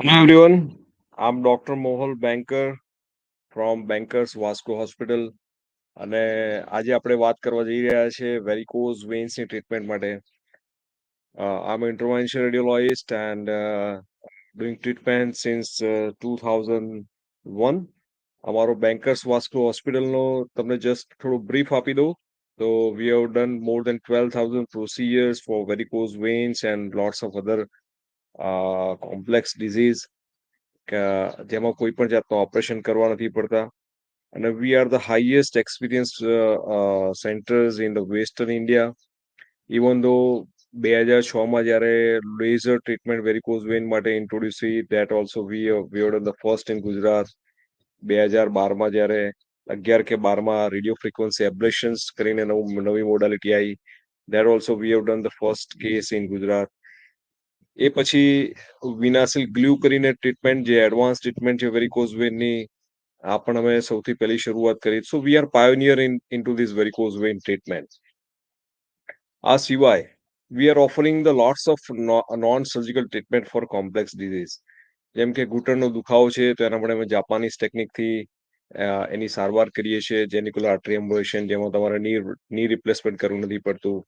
Hello everyone, I'm Dr. Mohol Banker from Bankers Vasco Hospital. અને આજે આપણે વાત કરવા જઈ રહ્યા છે વેરિકોઝ વેન્સની ટ્રીટમેન્ટ માટે. આમ intervention radiologist and doing treatment since two thousand one અમારો બેન્કર્સ વાસ્કો હોસ્પિટલનો તમને જસ્ટ થોડું બ્રીફ આપી દઉં. તો we have done more than twelve thousand procedures for varicose veins and lots of other complex disease કે જેમાં કોઈ પણ જાતનું ઓપરેશન કરવા નથી પડતા. અને we are the highest experience centres in the western India even though બે હજાર છમાં જ્યારે લેઝર ટ્રીટમેન્ટ વેરિકોઝ વેન માટે ઇન્ટ્રોડ્યુસ થઈ that also we we done the first in Gujarat બે હજાર બારમાં જ્યારે અગિયાર કે બારમાં રેડિયો ફ્રિકવન્સી એબ્લેશન્સ કરીને નવું, નવી મોડાલિટી આવી that also we have done the first case in Gujarat એ પછી વિનાસિલ ગ્લુ કરીને ટ્રીટમેન્ટ જે એડવાન્સ ટ્રીટમેન્ટ છે વેરિકોઝ વેનની આ પણ અમે સૌથી પહેલી શરૂઆત કરી. So we are pioneer in in to this varicose vein treatment આ સિવાય we are offering the lots of non surgical treatment for complex disease જેમ કે ઘૂંટણનો દુખાવો છે, તો એના માટે અમે જાપાનીઝ ટેકનિકથી એની સારવાર કરીએ છીએ જેનિક્યુલર આર્ટરી એમ્બોલેશન જેમાં તમારે ની ની રિપ્લેસમેન્ટ કરવું નથી પડતું.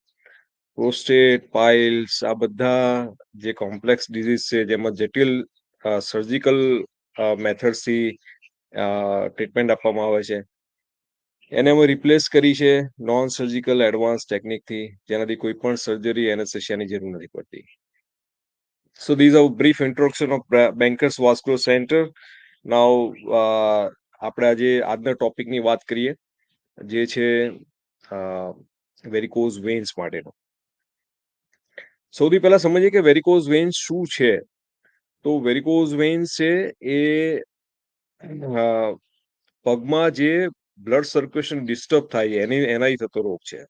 પ્રોસ્ટેટ પાઇલ્સ આ બધા જે કોમ્પ્લેક્સ ડિઝીઝ છે, જેમાં જટિલ સર્જિકલ મેથડથી ટ્રીટમેન્ટ આપવામાં આવે છે. એને અમે રિપ્લેસ કરી છે નોન સર્જિકલ એડવાન્સ ટેકનિકથી જેનાથી કોઈ પણ સર્જરી એનેસ્થેશિયાની જરૂર નથી પડતી. So these are brief introduction of Bankers bankers centre now આપણે આજે આજના ટોપિકની વાત કરીએ, જે છે વેરિકોઝ વેન્સ માટેનો. સૌથી પહેલા સમજીએ કે વેરિકોઝ વેન્સ શું છે? તો વેરિકોઝ વેન્સ છે એ પગમાં જે બ્લડ સર્ક્યુલેશન ડિસ્ટર્બ થાય, એની, એનાથી થતો રોગ છે.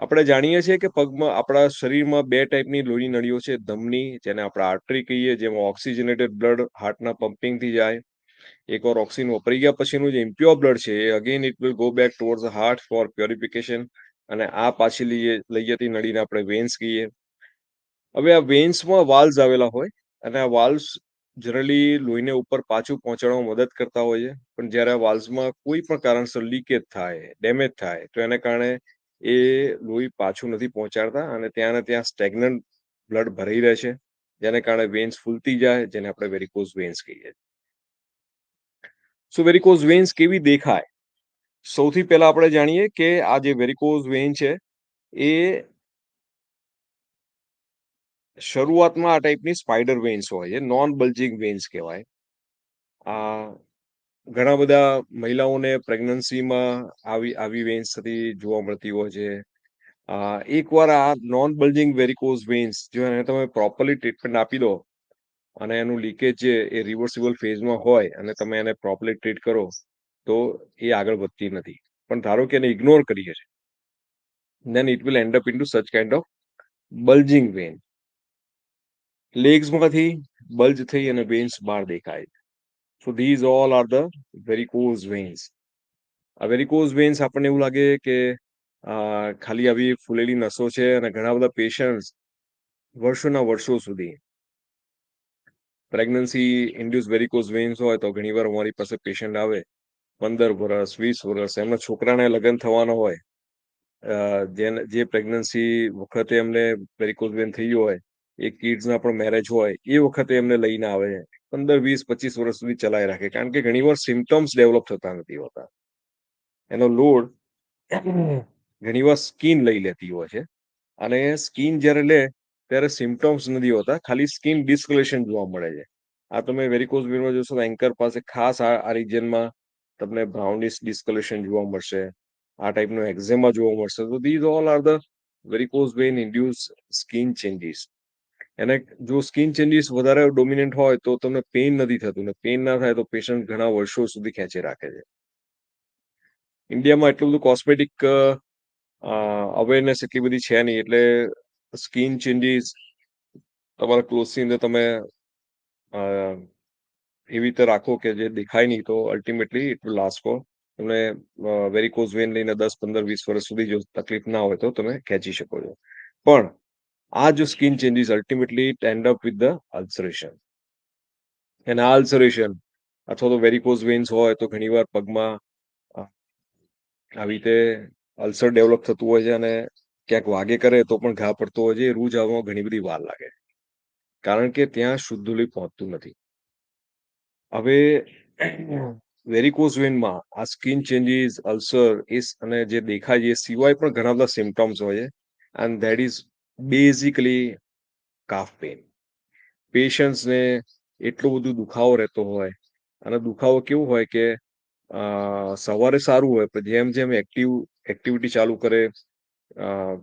આપણે જાણીએ છીએ કે પગમાં, આપણા શરીરમાં બે ટાઈપની લોહી નળીઓ છે, ધમની, જેને આપણે આર્ટરી કહીએ, જેમાં ઓક્સિજનેટેડ બ્લડ હાર્ટના પમ્પિંગથી જાય. એકવાર ઓક્સિજન વપરાઈ ગયા પછીનું જે ઇમ્પ્યોર બ્લડ છે, એ again it will go back towards the heart for purification અને આ પાછી લઈએ, લઈ જતી નળીને આપણે વેન્સ કહીએ. હવે આ વેન્સમાં વાલ્સ આવેલા હોય અને આ વાલ્સ જનરલી લોહીને ઉપર પાછું પહોંચાડવામાં મદદ કરતા હોય છે. પણ જ્યારે આ વાલ્સમાં કોઈ પણ કારણસર લીકેજ થાય ડેમેજ થાય, તો એને કારણે એ લોહી પાછું નથી પહોંચાડતા અને ત્યાં ને ત્યાં સ્ટેગ્નન્ટ બ્લડ ભરાઈ રહે છે. જેને કારણે વેન્સ ફૂલતી જાય, જેને આપણે વેરિકોઝ વેન્સ કહીએ સો વેરિકોઝ વેન્સ કેવી દેખાય? સૌથી પહેલા આપણે જાણીએ કે આ જે વેરિકોઝ વેન છે, એ શરૂઆતમાં આ ટાઈપની સ્પાઈડર વેન્સ હોય છે નોન બલ્જિંગ વેન્સ કહેવાય. આ ઘણા બધા મહિલાઓને પ્રેગ્નન્સીમાં આવી આવી વેન્સ થતી જોવા મળતી હોય છે. એકવાર આ નોન બલ્જિંગ વેરિકોઝ વેન્સ જો એને તમે પ્રોપરલી ટ્રીટમેન્ટ આપી દો અને એનું લીકેજ છે એ રિવર્સિબલ ફેઝમાં હોય અને તમે એને પ્રોપરલી ટ્રીટ કરો, તો એ આગળ વધતી નથી. પણ ધારો કે એને ઇગ્નોર કરીએ છીએ it will end up in to such kind of bulging vein. લેગ્સમાંથી બલ્જ થઈ અને વેન્સ બહાર દેખાય so these all are the varicose veins આ વેરિકોઝ વેન્સ આપણને એવું લાગે કે ખાલી આવી ફૂલેલી નસો છે અને ઘણા બધા પેશન્ટ વર્ષોના વર્ષો સુધી પ્રેગ્નન્સી ઇન્ડ્યુસ વેરિકોઝ વેન્સ હોય તો ઘણીવાર અમારી પાસે પેશન્ટ આવે પંદર વર્ષ વીસ વર્ષ એમના છોકરાને લગ્ન થવાના હોય જેને જે પ્રેગ્નન્સી વખતે એમને વેરિકોઝ વેન થઈ હોય એ કિડ્સના પણ મેરેજ હોય, એ વખતે એમને લઈને આવે છે. પંદર, વીસ, પચીસ વર્ષ સુધી ચલાવી રાખે. કારણ કે ઘણીવાર સિમ્ટમ્સ ડેવલપ થતા નથી હોતા. એનો લોડ ઘણીવાર સ્કિન લઈ લેતી હોય છે. અને સ્કિન જ્યારે લે, ત્યારે સિમ્ટમ્સ નથી હોતા. ખાલી સ્કિન ડિસ્કલેશન જોવા મળે છે. આ તમે વેરિકોઝ વેનમાં જોશો તો એન્કર પાસે ખાસ આ આ રિજનમાં તમને બ્રાઉનિશ ડિસ્કલેશન જોવા મળશે. આ ટાઈપનો એક્ઝેમા જોવા મળશે. તો these all are the varicose vein induce skin changes એને જો સ્કિન ચેન્જીસ વધારે ડોમિનન્ટ હોય તો તમને પેઇન નથી થતું. ને પેઇન ના થાય તો પેશન્ટ ઘણા વર્ષો સુધી ખેંચી રાખે છે. ઇન્ડિયામાં એટલું બધું કોસ્મેટિક અવેરનેસ એટલી બધી છે નહીં. એટલે સ્કિન ચેન્જીસ તમારા ક્લોથની અંદર તમે એવી રીતે રાખો કે જે દેખાય નહીં તો ultimately it will last for તમને વેરિકોઝ વેન લઈને દસ, પંદર, વીસ વર્ષ સુધી જો તકલીફ ના હોય તો તમે ખેંચી શકો છો. પણ આ જો skin changes ultimately end up with the ulceration અને આ અલ્સરેશન અથવા તો વેરિકોઝ વેન્સ હોય તો ઘણીવાર પગમાં આવી રીતે અલ્સર ડેવલપ થતું હોય છે અને ક્યાંક વાગે કરે તો પણ ઘા પડતો હોય છે રૂજ આવવામાં ઘણી બધી વાર લાગે. કારણ કે ત્યાં શુદ્ધુલી પહોંચતું નથી. હવે વેરિકોઝ વેનમાં આ સ્કિન ચેન્જીસ અલ્સર એ અને જે દેખાય છે સિવાય પણ ઘણા બધા સિમ્ટમ્સ હોય છે. And that is basically calf pain પેશન્ટ્સને એટલો બધો દુખાવો રહેતો હોય અને દુખાવો કેવું હોય કે સવારે સારું હોય, પણ જેમ જેમ એક્ટિવ એક્ટિવિટી ચાલુ કરે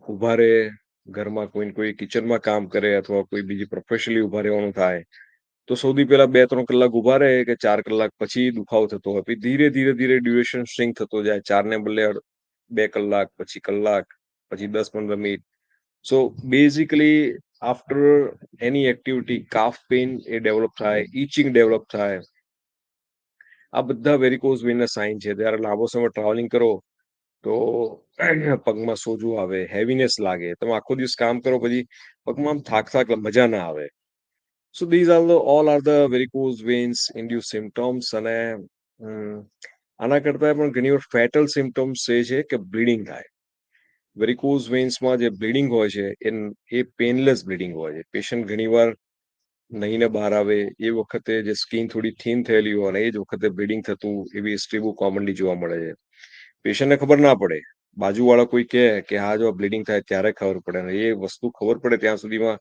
ઊભા રહે, ઘરમાં કોઈ ને કોઈ કિચનમાં કામ કરે અથવા કોઈ બીજી પ્રોફેશનલી ઊભા રહેવાનું થાય, તો સૌથી પહેલા બે ત્રણ કલાક ઊભા રહે કે ચાર કલાક પછી દુખાવો થતો હોય. પછી ધીરે ધીરે ધીરે ડ્યુરેશન સ્ટ્રિંગ થતો જાય. ચારને બદલે બે કલાક, પછી કલાક, પછી દસ પંદર minute so basically after any activity calf pain એ ડેવલપ થાય ઇચિંગ ડેવલપ થાય, આ બધા વેરિકોઝ વેનના સાઇન છે. જ્યારે લાંબો સમય ટ્રાવેલિંગ કરો, તો પગમાં સોજું આવે હેવીનેસ લાગે. તમે આખો દિવસ કામ કરો, પછી પગમાં આમ થાક થાક મજા ના આવે. So these are all are the varicose veins induced symptoms અને આના કરતાં પણ ઘણી વાર ફેટલ સિમ્ટમ્સ એ છે કે બ્લીડિંગ થાય. વેરિકોઝ વેન્સમાં જે બ્લીડિંગ હોય છે એ એ પેનલેસ બ્લીડિંગ હોય છે. પેશન્ટ ઘણીવાર નહીને બહાર આવે એ વખતે જે સ્કિન થોડી થીન થયેલી હોય અને એ જ વખતે બ્લીડિંગ થતું એવી હિસ્ટ્રી બહુ કોમનલી જોવા મળે છે. પેશન્ટને ખબર ના પડે. બાજુવાળા કોઈ કહે કે હા જો બ્લીડિંગ થાય ત્યારે ખબર પડે. અને એ વસ્તુ ખબર પડે ત્યાં સુધીમાં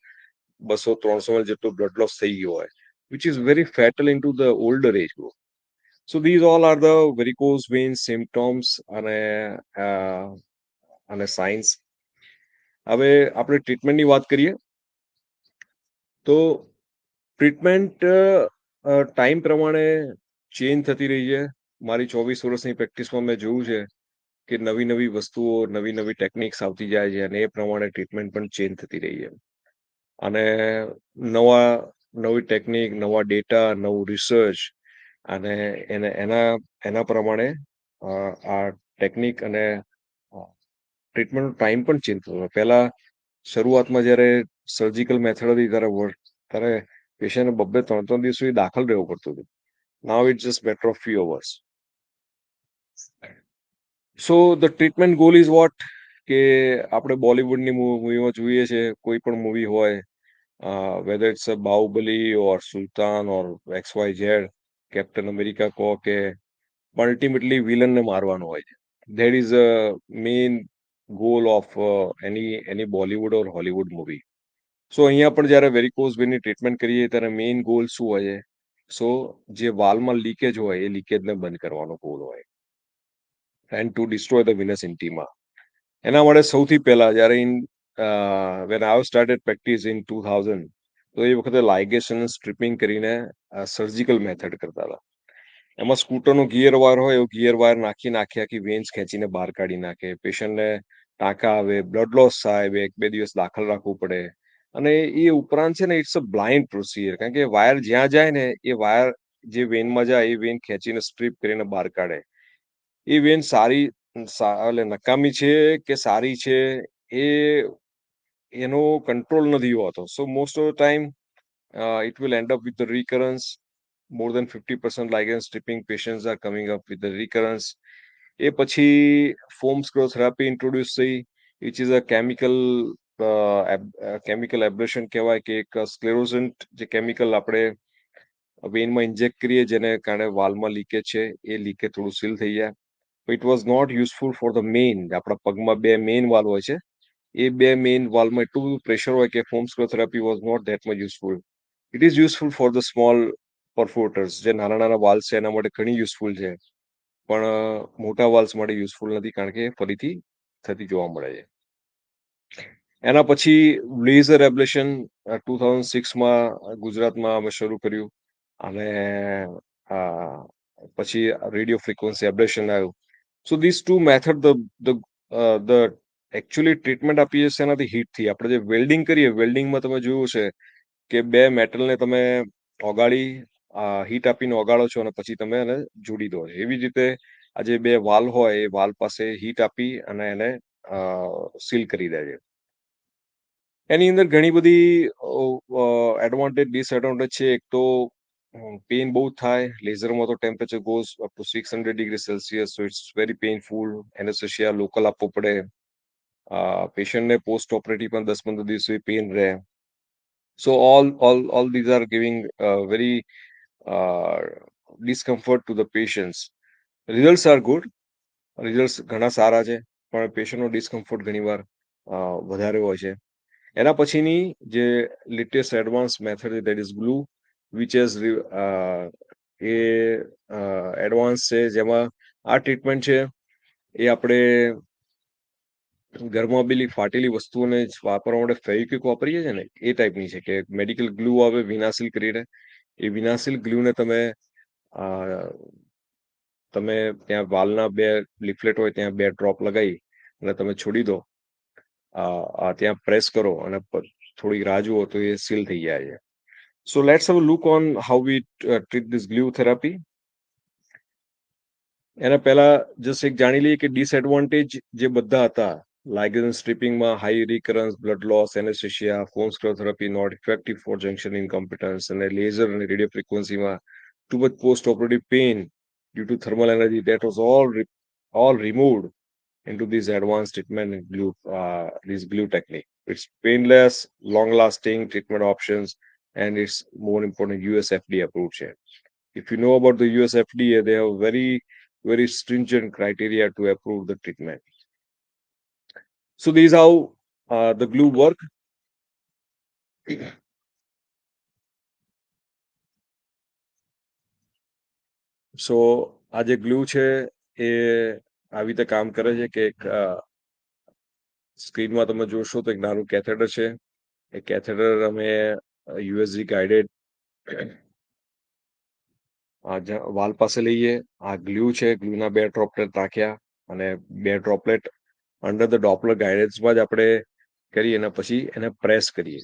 બસો ત્રણસો ml જેટલું બ્લડ લોસ થઈ ગયો હોય which is very fatal into the older age group. So these all are the varicose vein symptoms અને અ, અને સાયન્સ. હવે આપણે ટ્રીટમેન્ટની વાત કરીએ. તો ટ્રીટમેન્ટ ટાઈમ પ્રમાણે ચેન્જ થતી રહી છે. મારી ચોવીસ વર્ષની પ્રેક્ટિસમાં મેં જોયું છે કે નવી નવી વસ્તુઓ, નવી નવી ટેકનિક્સ આવતી જાય છે અને એ પ્રમાણે ટ્રીટમેન્ટ પણ ચેન્જ થતી રહી છે. અને નવા, નવી ટેકનિક, નવા ડેટા, નવું રિસર્ચ અને એને, એના એના પ્રમાણે આ ટેકનિક અને ટ્રીટમેન્ટનો ટાઈમ પણ ચેન્જ થતો પહેલા શરૂઆતમાં જ્યારે સર્જિકલ મેથડ હતી, ત્યારે વર- ત્યારે પેશન્ટને બબ્બે ત્રણ ત્રણ દિવસ સુધી દાખલ રહેવું પડતું હતું. Now it just matter of few hours so the treatment goal is what કે આપણે બોલિવૂડની મૂવીમાં જોઈએ છે, કોઈ પણ મૂવી હોય whether it's a Baahubali or Sultan or X Y Z, Captain America કહો કે અલ્ટિમેટલી વિલનને મારવાનો હોય છે. That is a main goal of any any Bollywood or Hollywood movie so અહીંયા પણ જ્યારે વેરિકોઝ વેની ટ્રીટમેન્ટ કરીએ ત્યારે મેઇન ગોલ શું હોય છે? સો જે વાલમાં લીકેજ હોય એ લીકેજને બંધ કરવાનો ગોલ હોય. And to destroy the venous intima એના માટે સૌથી પહેલા જ્યારે in when I started practice in two thousand તો એ વખતે લાઇગેશન સ્ટ્રીપિંગ કરીને સર્જિકલ મેથડ કરતા હતા. એમાં સ્કૂટરનો ગિયર વાયર હોય એવો ગિયર વાયર નાખી નાખી આખી વેન્સ ખેંચીને બહાર કાઢી નાખે. પેશન્ટને ટાંકા આવે બ્લડ લોસ થાય, બે એક બે દિવસ દાખલ રાખવું પડે. અને એ ઉપરાંત છે ને ઇટ્સ અ બ્લાઇન્ડ પ્રોસિજર કારણ કે વાયર જ્યાં જાય ને, એ વાયર જે વેનમાં જાય, એ વેન ખેંચીને સ્ટ્રીપ કરીને બહાર કાઢે. એ વેન સારી એટલે નકામી છે કે સારી છે, એ, એનો કંટ્રોલ નથી હોતો. So most of time it will end up with the recurrence more than 50% ligand stripping patients are coming up with the recurrence. એ પછી ફોમ થેરાપી ઇન્ટ્રોડ્યુસ થઈ. Which is a chemical chemical abrasion કહેવાય કે એક સ્ક્લેરોઝન્ટ જે chemical આપણે વેનમાં inject કરીએ જેને કારણે વાલમાં લીકેજ છે, એ લીકેજ થોડું સીલ થઈ જાય. It was not useful for the main આપણા પગમાં બે મેઇન વાલ હોય છે. એ બે મેઇન વાલમાં એટલું બધું પ્રેશર હોય કે foam therapy was not that much useful it is useful for the small perforators જે નાના નાના વાલ્સ છે, એના માટે ઘણી યુઝફુલ છે. પણ મોટા વાલ્સ માટે યુઝફુલ નથી કારણ કે ફરીથી થતી જોવા મળે છે. એના પછી લેઝર એબ્લેશન ટુ થાઉઝન્ડ સિક્સમાં ગુજરાતમાં અમે શરૂ કર્યું અને પછી રેડિયો ફ્રિકવન્સી એબ્લેશન આવ્યું. So this two method the the the actually treatment આપીએ છીએ એનાથી હીટથી આપણે જે વેલ્ડિંગ કરીએ વેલ્ડિંગમાં તમે જોયું છે કે બે મેટલને તમે ઓગાળી હીટ આપીને ઓગાળો છો અને પછી તમે એને જોડી દો. એવી રીતે આ જે બે વાલ હોય એ વાલ પાસે હીટ આપી અને એને સીલ કરી દે છે. એની અંદર ઘણી બધી એડવાન્ટેજ ડિસએડવાન્ટેજ છે. એક તો પેઇન બહુ થાય. લેઝરમાં તો temperature goes up to six hundred degree Celsius so it's very painful anaesthesia local આપવો પડે. પેશન્ટને પોસ્ટ ઓપરેટિવ પણ દસ પંદર દિવસ સુધી પેઇન રહે. So all all all these are giving very discomfort to the patients results are good results ઘણા સારા છે, પણ પેશન્ટનો ડિસ્કમ્ફર્ટ ઘણીવાર વધારે હોય છે. એના પછીની જે લેટેસ્ટ એડવાન્સ મેથડ છે that is glue which is a advance છે, જેમાં આ ટ્રીટમેન્ટ છે. એ આપણે ઘરમાં પેલી ફાટેલી વસ્તુઓને વાપરવા માટે ફેવિક્વિક વાપરીએ છીએ ને, એ ટાઈપની છે, કે મેડિકલ ગ્લુ આવે વિનાસિલ કરીને એ વિનાસિલ ગ્લુને તમે તમે ત્યાં વાલના બે લીફલેટ હોય ત્યાં બે ડ્રોપ લગાવી અને તમે છોડી દો. ત્યાં પ્રેસ કરો અને થોડી રાહ જુઓ તો એ સીલ થઈ જાય છે. So let's have look on how we treat this glue therapy એના પહેલા જસ્ટ એક જાણી લઈએ કે ડિસએડવાન્ટેજ જે બધા હતા લાઇગન સ્ટ્રીપિંગમાં high recurrence blood loss anaesthesia foam sclerotherapy not effective for junction incompetence અને લેઝર અને radio ફ્રીક્વન્સીમાં too much post operative pain due to thermal energy that was all re all removed into this advanced treatment glue uh, this glue technique it's painless long lasting treatment options and it's more important us fda approved share if you know about the us fda they have very very stringent criteria to approve the treatment So these how uh, the glue work? સો આ જે glue છે એ આવી રીતે કામ કરે છે કે એક સ્ક્રીનમાં તમે જોશો તો એક નાનું કેથેટર છે. એ કેથેટર અમે યુએસજી ગાઈડેડ વાલ પાસે લઈએ. આ ગ્લુ છે ગ્લુના બે ડ્રોપલેટ નાખ્યા અને બે ડ્રોપલેટ અંડર ધ ડોપલર ગાઈડન્સમાં જ આપણે કરીએ અને પછી એને પ્રેસ કરીએ.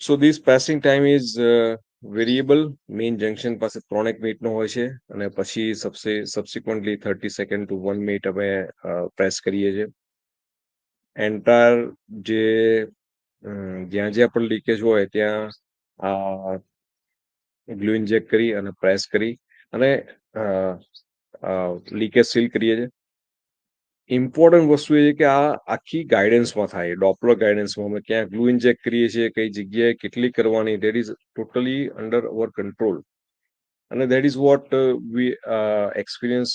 So this pressing time is variable main junction પાસે ત્રણેક મિનિટનો હોય છે અને પછી સબસે subsequently thirty second to one minute અમે પ્રેસ કરીએ છીએ. એન્ટાયર જે જ્યાં જ્યાં પણ લીકેજ હોય ત્યાં આ ગ્લુ ઇન્જેક્ટ કરી અને પ્રેસ કરી અને લીકેજ સીલ કરીએ છીએ. ઇમ્પોર્ટન્ટ વસ્તુ એ છે કે આ આખી ગાઈડન્સમાં થાય. ડોપલર ગાઈડન્સમાં અમે ક્યાં ગ્લુ ઇન્જેક્ટ કરીએ છીએ, કઈ જગ્યાએ કેટલી કરવાની that is totally under our control અને that is what we experience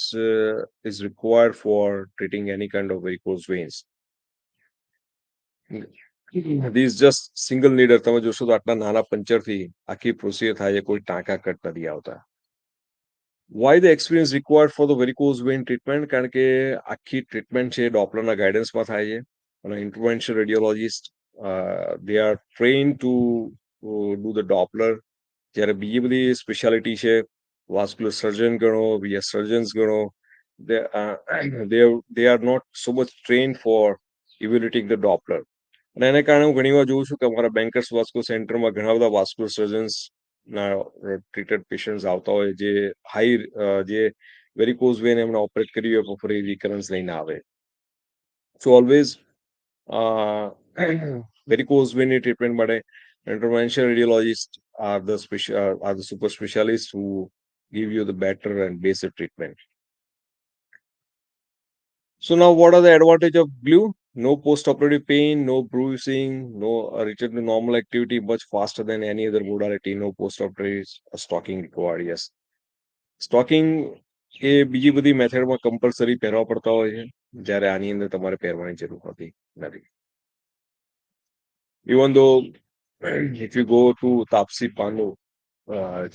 is required for treating any kind of varicose veins this just single needle તમે જોશો તો આટલા નાના પંચરથી આખી પ્રોસિજર થાય છે. કોઈ ટાંકા કટ નથી આવતા. Why the experience required for the varicose vein treatment કારણ કે આખી ટ્રીટમેન્ટ છે ડોપલરના ગાઈડન્સમાં થાય છે. અને intervention radiologist they are train to do the Doppler જ્યારે બીજી બધી સ્પેશિયાલિટી છે વાસ્ક્યુલર સર્જન ગણો બીજા સર્જન્સ ગણો they are not so much train for evaluating the Doppler અને એને કારણે હું ઘણી વાર જોઉં છું કે અમારા બેન્કર્સ વાસ્કો સેન્ટરમાં ઘણા બધા વાસ્ક્યુલર સર્જન્સ ટ્રીટેડ પેશન્ટ્સ આવતા હોય જે હાઈ જે વેરિકોઝ વેન એમણે ઓપરેટ કરી હોય પણ ફરી રિકરન્સ લઈને આવે સો ઓલવેઝ વેરિકોઝ વેનની ટ્રીટમેન્ટ માટે intervention radiologists are the special are the super specialists who give you the better and basic treatment. So now what are the advantage of glue? No post-operative pain, no bruising, no uh, return to normal activity much faster than any other modality. No post-operative uh, stocking required. Yes. Stocking એ બીજી બધી મેથડમાં compulsory પહેરવા પડતા હોય છે જ્યારે આની અંદર તમારે પહેરવાની જરૂર હોતી નથી even though if you go to Taapsee Pannu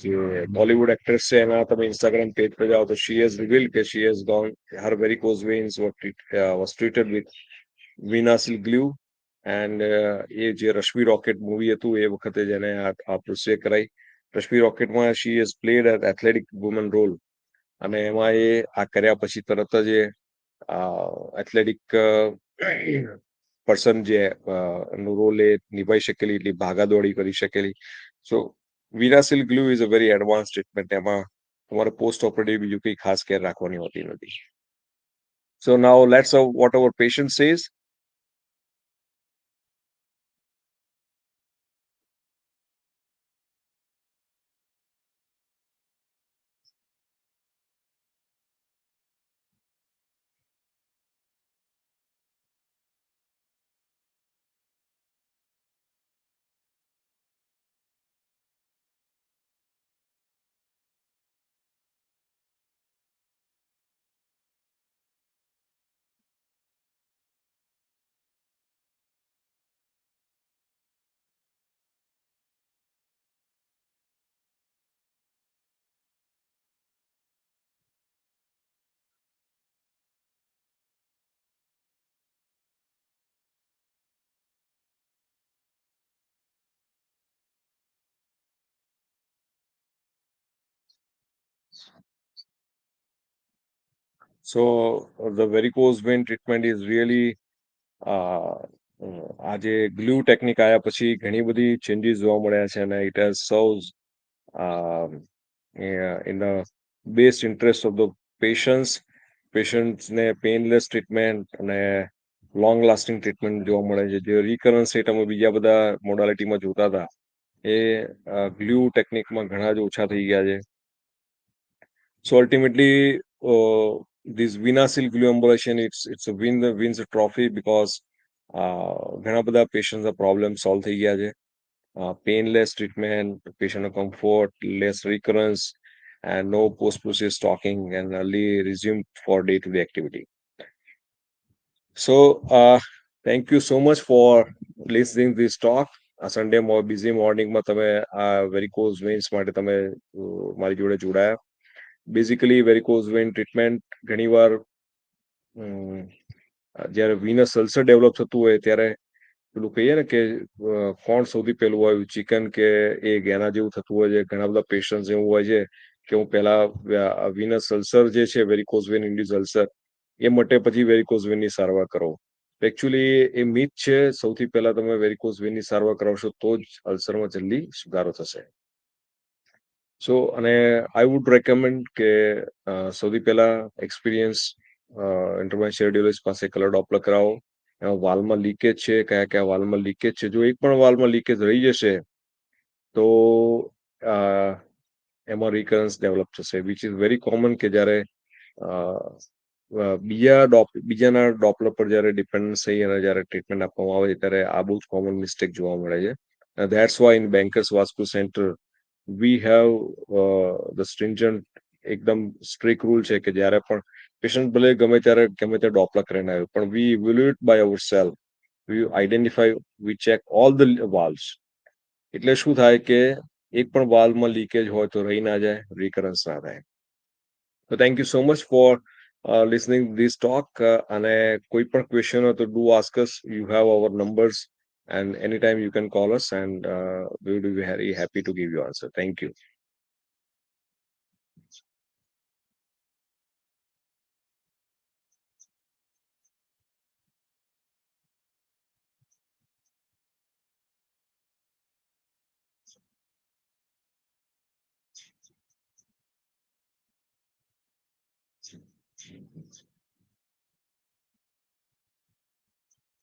જે બોલિવૂડ એક્ટ્રેસ છે એના તમે ઇન્સ્ટાગ્રામ પેજ પર જાઓ તો શી હેઝ રિવીલ કે she has gone her very cause veins what was treated with VenaSeal glue and એ જે રશ્મિ રોકેટ મૂવી હતું એ વખતે જેને આ પ્રોસેસ કરાઈ Rashmi રોકેટમાં she is played at athletic woman role અને એમાં એ આ કર્યા પછી તરત જ એ એથ્લેટિક પર્સન જે નું રોલ એ નિભાઈ શકેલી એટલી ભાગાદોડી કરી શકેલી so VenaSeal glue is a very advance treatment એમાં તમારે પોસ્ટ ઓપરેટિવ બીજું કંઈ ખાસ કેર રાખવાની હોતી નથી so now let's what our patient says So uh, the varicose vein treatment is really uh, આજે ગ્લુ ટેકનિક આવ્યા પછી ઘણી બધી ચેન્જીસ જોવા મળ્યા છે અને it has serves in the best interest of the patients પેશન્ટ્સને painless treatment અને લોંગ લાસ્ટિંગ ટ્રીટમેન્ટ જોવા મળે છે. જે રિકરન્સ રેટ અમે બીજા બધા મોડાલિટીમાં જોતા હતા એ ગ્લુ ટેકનિકમાં ઘણા જ ઓછા થઈ ગયા છે. So ultimately this vinasil glue embolization it's it's a win wins a trophy because ઘણા બધા પેશન્ટના પ્રોબ્લેમ સોલ્વ થઈ ગયા છે painless treatment પેશન્ટનો comfort less recurrence and no post-process stalking and early resume for day-to-day activity. So, uh, thank you so much for listening this talk. આ Sunday busy મોર્નિંગમાં તમે આ varicose vans માટે તમે મારી જોડે જોડાયા બેઝિકલી વેરિકોઝ વેન ટ્રીટમેન્ટ ઘણીવાર જ્યારે વિનસ અલ્સર ડેવલપ થતું હોય ત્યારે પેલું કહીએ ને કે કોણ સૌથી પહેલું આવ્યું ચિકન કે એગ એના જેવું થતું હોય છે? ઘણા બધા પેશન્ટ્સ એવું હોય છે કે હું પહેલા વિનસ અલ્સર જે છે વેરિકોઝ વેન ઇન્ડ્યુસ અલ્સર એ માટે પછી વેરિકોઝ વેનની સારવાર કરો એકચ્યુઅલી એ મિથ છે, સૌથી પહેલા તમે વેરિકોઝ વેનની સારવાર કરાવશો તો જ અલ્સરમાં જલ્દી સુધારો થશે. સો અને આઈ વુડ રેકમેન્ડ કે સૌથી પહેલા એક્સપિરિયન્સ ઇન્ટરવેન્શન રેડિયોલોજીસ્ટ પાસે કલર ડોપલર કરાવો એમાં વાલમાં લીકેજ છે, કયા કયા વાલમાં લીકેજ છે. જો એક પણ વાલમાં લીકેજ રહી જશે, તો એમાં રિકરન્સ ડેવલપ થશે. વિચ ઇઝ વેરી કોમન કે જ્યારે બીજા ડોપ બીજાના ડોપલર પર જ્યારે ડિપેન્ડન્સ થઈ અને જ્યારે ટ્રીટમેન્ટ આપવામાં આવે ત્યારે આ બહુ જ કોમન મિસ્ટેક જોવા મળે છે. That's why in Bankers vascular centre we have the stringent એકદમ સ્ટ્રિક રૂલ છે કે જ્યારે પણ પેશન્ટ ભલે ગમે ત્યારે ગમે ત્યારે ડોપલા કરીને આવ્યો પણ we evaluate by our self we identify we check all the valves એટલે શું થાય કે એક પણ વાલ્વમાં લીકેજ હોય તો રહી ના જાય રિકરન્સ ના થાય. તો thank you so much for listening this talk અને કોઈ પણ ક્વેશ્ચન હોય તો do ask us you have our numbers and anytime you can call us and uh, we would be very happy to give you answer. Thank you